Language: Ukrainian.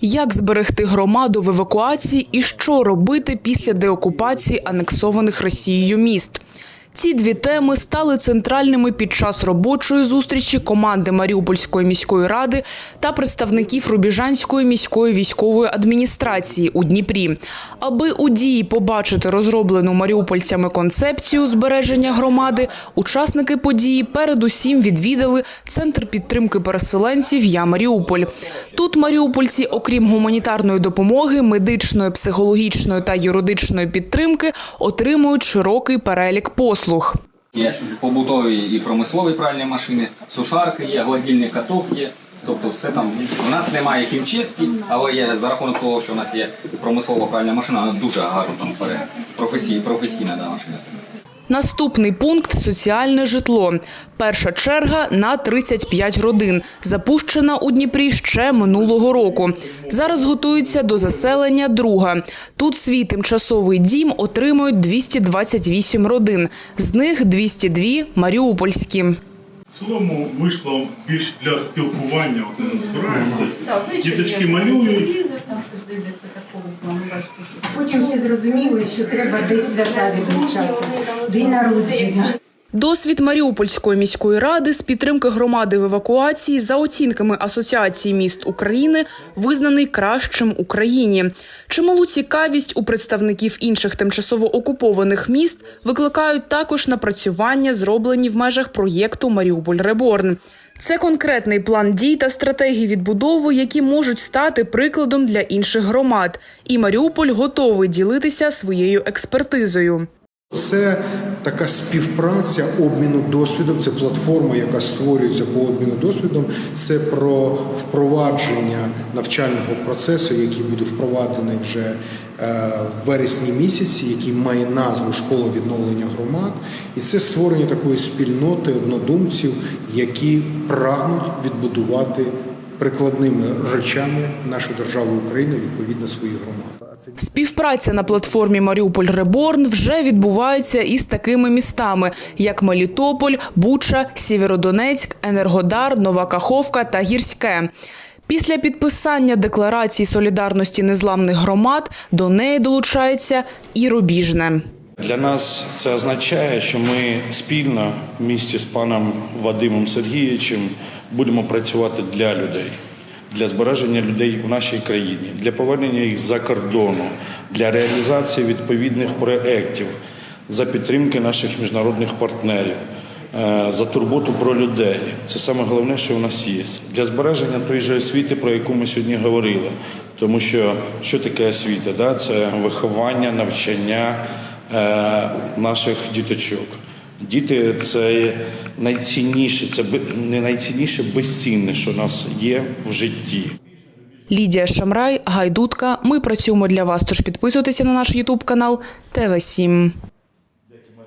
Як зберегти громаду в евакуації і що робити після деокупації анексованих Росією міст? Ці дві теми стали центральними під час робочої зустрічі команди Маріупольської міської ради та представників Рубіжанської міської військової адміністрації у Дніпрі. Аби у дії побачити розроблену маріупольцями концепцію збереження громади, учасники події передусім відвідали центр підтримки переселенців Я Маріуполь. Тут маріупольці, окрім гуманітарної допомоги, медичної, психологічної та юридичної підтримки, отримують широкий перелік послуг. Є побутові і промислові пральні машини, сушарки є, гладільний каток є. Тобто все там. У нас немає хімчистки, але є за рахунок того, що у нас є промислова пральна машина, вона дуже гарно там професійна, професійна да, машина. Наступний пункт соціальне житло. Перша черга на 35 родин, запущена у Дніпрі ще минулого року. Зараз готується до заселення друга. Тут свій тимчасовий дім отримують 228 родин. З них 202 – маріупольські. В цілому вийшло більш для спілкування, от вони збираються. Діточки малюють. Потім ще зрозуміли, що треба десь свята відмічати, день народження. Досвід Маріупольської міської ради з підтримки громади в евакуації за оцінками Асоціації міст України визнаний кращим Україні. Чималу цікавість у представників інших тимчасово окупованих міст викликають також напрацювання, зроблені в межах проєкту Маріуполь Реборн. Це конкретний план дій та стратегії відбудови, які можуть стати прикладом для інших громад. І Маріуполь готовий ділитися своєю експертизою. Це така співпраця обміну досвідом. Це платформа, яка створюється по обміну досвідом. Це про впровадження навчального процесу, який буде впроваджений вже е, в вересні місяці, який має назву Школа відновлення громад, і це створення такої спільноти однодумців, які прагнуть відбудувати прикладними речами нашу державу Україну відповідно своїх громад. Співпраця на платформі Маріуполь Реборн вже відбувається із такими містами, як Мелітополь, Буча, Сєвєродонецьк, Енергодар, Нова Каховка та Гірське. Після підписання декларації солідарності незламних громад до неї долучається і Рубіжне. Для нас це означає, що ми спільно в місті з паном Вадимом Сергійовичем будемо працювати для людей, для збереження людей в нашій країні, для повернення їх за кордону, для реалізації відповідних проєктів, за підтримки наших міжнародних партнерів, е, за турботу про людей. Це саме головне, що в нас є. Для збереження тої же освіти, про яку ми сьогодні говорили. Тому що що таке освіта? Да? Це виховання, навчання наших діточок. Діти це найцінніше, це не найцінніше, безцінне, що в нас є в житті. Лідія Шамрай, Гайдутка. Ми працюємо для вас. Тож підписуйтеся на наш Ютуб канал ТВ 7